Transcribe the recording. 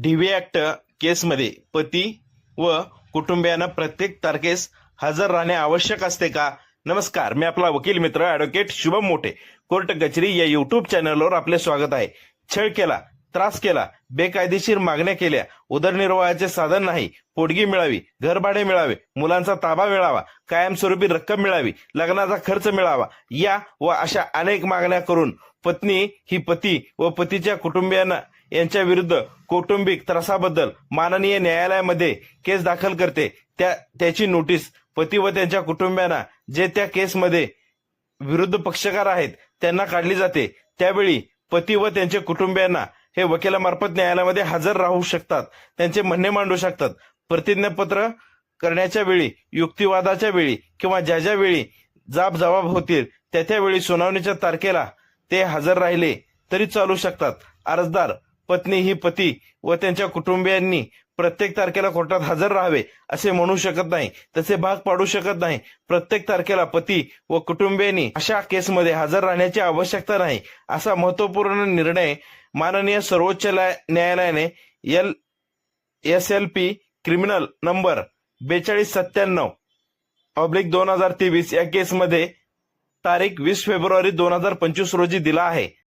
DV act केसमध्ये पती व कुटुंबियांना प्रत्येक तारखेस हजर राहणे आवश्यक असते का? नमस्कार मी आपला वकील मित्र ऍडव्होकेट शुभम मोठे. कोर्ट कचेरी या युट्यूब चॅनलवर आपले स्वागत आहे. छळ केला त्रास केला बेकायदेशीर मागण्या केल्या उदरनिर्वाहाचे साधन नाही पोटगी मिळावी घरभाडे मिळावे मुलांचा ताबा मिळावा कायमस्वरूपी रक्कम मिळावी लग्नाचा खर्च मिळावा या व अशा अनेक मागण्या करून पत्नी ही पती व पतीच्या कुटुंबियांना यांच्या विरुद्ध कौटुंबिक त्रासाबद्दल माननीय न्यायालयामध्ये केस दाखल करते. त्या त्याची नोटीस पती व त्यांच्या कुटुंबियांना जे त्या केसमध्ये विरुद्ध पक्षकार आहेत त्यांना काढली जाते. त्यावेळी पती व त्यांच्या कुटुंबियांना हे वकिलामार्फत न्यायालयामध्ये हजर राहू शकतात. त्यांचे म्हणणे मांडू शकतात. प्रतिज्ञापत्र करण्याच्या वेळी युक्तिवादाच्या वेळी किंवा ज्या ज्या वेळी जाब जबाब होतील त्या त्यावेळी सुनावणीच्या तारखेला ते हजर राहिले तरी चालू शकतात. अर्जदार पत्नी ही पती व त्यांच्या कुटुंबियांनी प्रत्येक तारखेला कोर्टात हजर राहावे असे म्हणू शकत नाही. तसे भाग पाडू शकत नाही. प्रत्येक तारखेला पती व कुटुंबियांनी अशा केसमध्ये हजर राहण्याची आवश्यकता नाही असा महत्त्वपूर्ण निर्णय माननीय सर्वोच्च न्याय- न्यायालयाने L S L P criminal number बेचाळीस सत्त्याण्णव ऑब्लिक दोन हजार तेवीस या केसमध्ये तारीख वीस फेब्रुवारी दोन हजार पंचवीस रोजी दिला आहे.